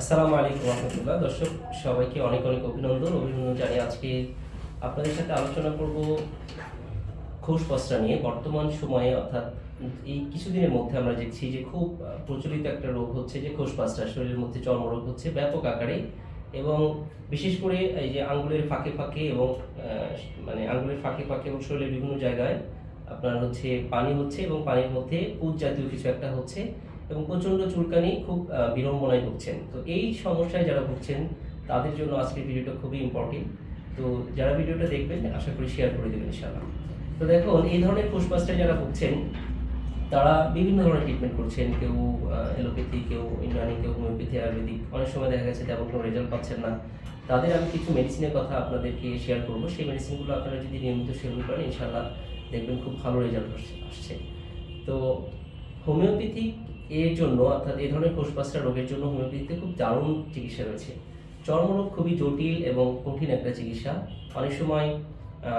আসসালামু আলাইকুম রহমতুল্লাহ। দর্শক, সবাইকে অনেক অনেক অভিনন্দন অভিনন্দন জানিয়ে আজকে আপনাদের সাথে আলোচনা করব ঘোষ পস্তা নিয়ে। বর্তমান সময়ে অর্থাৎ এই কিছুদিনের মধ্যে আমরা দেখছি যে খুব প্রচলিত একটা রোগ হচ্ছে যে ঘোষ পাস্তা শরীরের মধ্যে চর্মরোগ হচ্ছে ব্যাপক আকারে এবং বিশেষ করে এই যে আঙ্গুলের ফাঁকে ফাঁকে এবং মানে আঙ্গুলের ফাঁকে ফাঁকে এবং শরীরের বিভিন্ন জায়গায় আপনার হচ্ছে পানি হচ্ছে এবং পানির মধ্যে পুজ জাতীয় কিছু একটা হচ্ছে। এবং প্রচণ্ড চুলকানি খুব বিড়ম্বনায় ভুগছেন। তো এই সমস্যায় যারা ভুগছেন, তাদের জন্য আজকের ভিডিওটা খুবই ইম্পর্টেন্ট তো যারা ভিডিওটা দেখবেন, আশা করি শেয়ার করে দেবেন ইনশাআল্লাহ। তো দেখুন, এই ধরনের ফুসপাস্টায় যারা ভুগছেন, তারা বিভিন্ন ধরনের ট্রিটমেন্ট করছেন। কেউ অ্যালোপ্যাথি কেউ ইন্ডানি কেউ হোমিওপ্যাথি আয়ুর্বেদিক। অনেক সময় দেখা গেছে তেমন কোনো রেজাল্ট পাচ্ছেন না। তাদের আমি কিছু মেডিসিনের কথা আপনাদেরকে শেয়ার করব। সেই মেডিসিনগুলো আপনারা যদি নিয়মিত সেবন করেন, ইনশাআল্লাহ দেখবেন খুব ভালো রেজাল্ট আসছে তো হোমিওপ্যাথিক এর জন্য, অর্থাৎ এই ধরনের কোষপাস্তা রোগের জন্য হোমিওপ্যাথিতে খুব দারুণ চিকিৎসা রয়েছে। চর্মরোগ খুবই জটিল এবং কঠিন একটা চিকিৎসা। অনেক সময়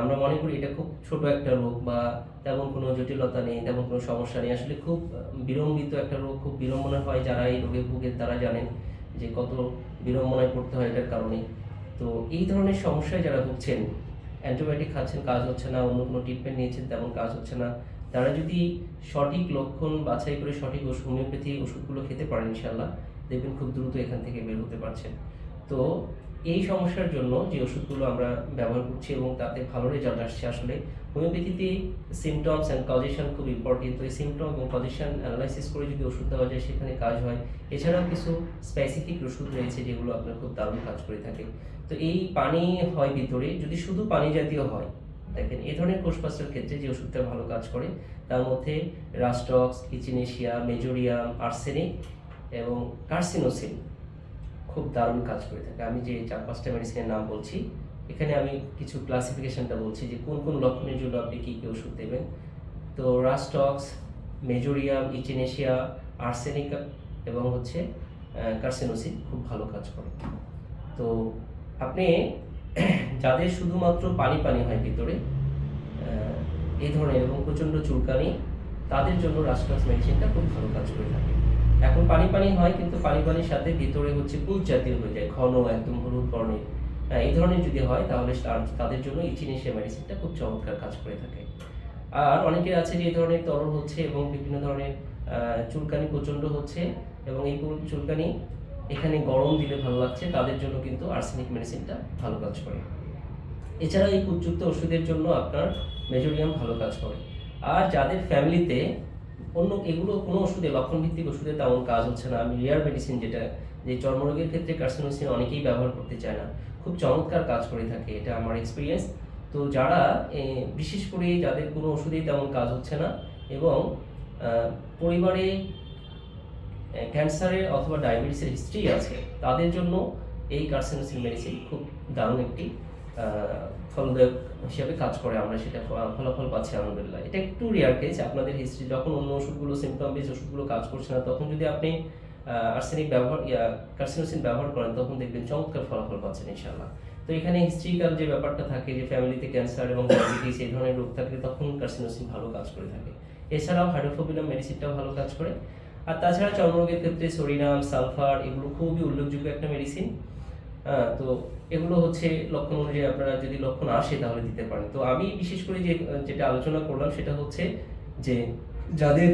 আমরা মনে করি এটা খুব ছোট একটা রোগ বা তেমন কোনো জটিলতা নেই, তেমন কোনো সমস্যা নেই। আসলে খুব বিলম্বিত একটা রোগ, খুব বিড়ম্বনা হয় যারা এই রোগে ভুগে তারা জানেন যে কত বিড়ম্বনায় পড়তে হয় এটার কারণে। তো এই ধরনের সমস্যায় যারা ভুগছেন, অ্যান্টিবায়োটিক খাচ্ছেন, কাজ হচ্ছে না, অন্য কোনো ট্রিটমেন্ট নিয়েছেন, তেমন কাজ হচ্ছে না। তারা যদি সঠিক লক্ষণ বাছাই করে সঠিক ওষুধ হোমিওপ্যাথি ওষুধগুলো খেতে পারেন ইনশাল্লাহ দেখবেন খুব দ্রুত এখান থেকে বের হতে পারছেন। তো এই সমস্যার জন্য যে ওষুধগুলো আমরা ব্যবহার করছি এবং তাতে ভালো রেজাল্ট আসছে আসলে, হোমিওপ্যাথিতে সিমটমস অ্যান্ড কজেশন খুব ইম্পর্টেন্ট তো এই সিমটম এবং কজেশন অ্যানালাইসিস করে যদি ওষুধ দেওয়া যায়, সেখানে কাজ হয়। এছাড়াও কিছু স্পেসিফিক ওষুধ রয়েছে যেগুলো আপনার খুব দারুণ কাজ করে থাকে। তো এই পানি হয় ভিতরে, যদি শুধু পানি জাতীয় হয় দেখেন, এই ধরনের কোষপাস্তার ক্ষেত্রে যে ওষুধটা ভালো কাজ করে, তার মধ্যে রাস্টক্স ইচিনেশিয়া মেজোরিয়াম, আর্সেনিক এবং কার্সিনোসিন খুব দারুণ কাজ করে থাকে। আমি যে চার পাঁচটা মেডিসিনের নাম বলছি, এখানে আমি কিছু ক্লাসিফিকেশনটা বলছি যে কোন কোন লক্ষণের জন্য আপনি কী কী ওষুধ দেবেন। তো রাস্টক্স মেজোরিয়াম ইচিনেশিয়া আর্সেনিক এবং হচ্ছে কার্সিনোসিন খুব ভালো কাজ করে। তো আপনি যাদের শুধুমাত্র পানি পানি হয় ভিতরে এই ধরনের এবং প্রচণ্ড চুলকানি তাদের জন্য রাস্টক্স মেডিসিনটা খুব ভালো কাজ করে থাকে। এখন পানি পানি হয় কিন্তু পানি পানির সাথে ভিতরে হচ্ছে পুজ জাতীয় হয়ে যায় ঘন একদম হলুদ বর্ণের। আহ, এই ধরনের যদি হয় তাহলে তাদের জন্য ইচিনেশিয়া মেডিসিনটা খুব চমৎকার কাজ করে থাকে। আর অনেকের আছে যে এই ধরনের তরল হচ্ছে এবং বিভিন্ন ধরনের চুলকানি প্রচণ্ড হচ্ছে এবং এই চুলকানি এখানে গরম দিলে ভালো লাগছে, তাদের জন্য কিন্তু আর্সেনিক মেডিসিনটা ভালো কাজ করে। এছাড়া এই পুজযুক্ত ওষুধের জন্য আপনার মেজোরিয়াম ভালো কাজ করে। আর যাদের ফ্যামিলিতে অন্য, এগুলো কোনো ওষুধে লক্ষণ ভিত্তিক ওষুধে তেমন কাজ হচ্ছে না। আমি রিয়ার মেডিসিন যেটা, যে চর্মরোগের ক্ষেত্রে কার্সিনোসিন অনেকেই ব্যবহার করতে চায় না। খুব চমৎকার কাজ করে থাকে, এটা আমার এক্সপিরিয়েন্স তো যারা বিশেষ করে যাদের কোনো ওষুধেই তেমন কাজ হচ্ছে না এবং পরিবারে ক্যান্সারের অথবা ডায়াবেটিসের হিস্ট্রি আছে তাদের জন্য এই কার্সিনোসিন মেডিসিন খুব দারুণ একটি ফলদায়ক হিসাবে কাজ করে। আমরা সেটা ফলাফল পাচ্ছি আলহামদুলিল্লাহ। এটা একটু রেয়ার কেস আপনাদের হিস্ট্রি যখন অন্য ওষুধগুলো সিমটম বেস ওষুধগুলো কাজ করছে না তখন যদি আপনি আর্সেনিক ব্যবহার কার্সিনোসিন ব্যবহার করেন তখন দেখবেন চমৎকার ফলাফল পাচ্ছেন ইনশাল্লাহ তো এখানে হিস্ট্রিক্যাল যে ব্যাপারটা থাকে যে ফ্যামিলিতে ক্যান্সার এবং ডায়াবেটিস এই ধরনের রোগ থাকলে তখন কার্সিনোসিন ভালো কাজ করে থাকে। এছাড়াও হাইড্রোফোবিনাম মেডিসিনটাও ভালো কাজ করে। আর তাছাড়া চর্মরোগের ক্ষেত্রে সোডিনাম সালফার এগুলো খুবই উল্লেখযোগ্য একটা মেডিসিন হ্যাঁ তো এগুলো হচ্ছে লক্ষণ অনুযায়ী আপনারা যদি লক্ষণ আসে তাহলে দিতে পারেন। তো আমি বিশেষ করে যে, যেটা আলোচনা করলাম সেটা হচ্ছে যে, যাদের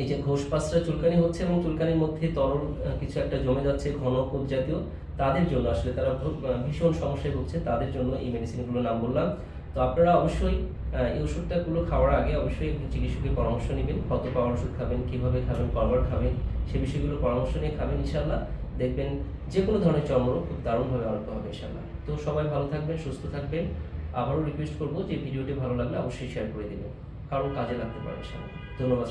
এই যে ঘোষ পাঁচটা চুলকানি হচ্ছে এবং চুলকানির মধ্যে তরল কিছু একটা জমে যাচ্ছে, ঘন খুব জাতীয়, তাদের জন্য আসলে তারা ভীষণ সমস্যায় ভুগছে, তাদের জন্য এই মেডিসিনগুলোর নাম বললাম। তো আপনারা অবশ্যই এই ওষুধটাগুলো খাওয়ার আগে অবশ্যই চিকিৎসকের পরামর্শ নেবেন। কত পাওয়ার ওষুধ খাবেন, কীভাবে খাবেন কবার খাবেন, সে বিষয়গুলো পরামর্শ নিয়ে খাবেন ইনশাল্লাহ দেখবেন যে কোনো ধরনের চর্মরোগ খুব দারুণভাবে অল্প হবে ইনশাল্লাহ তো সবাই ভালো থাকবেন, সুস্থ থাকবেন। আবারও রিকোয়েস্ট করব যে ভিডিওটি ভালো লাগলে অবশ্যই শেয়ার করে দেবেন, কারণ কাজে লাগতে পারে ইনশাল্লাহ ধন্যবাদ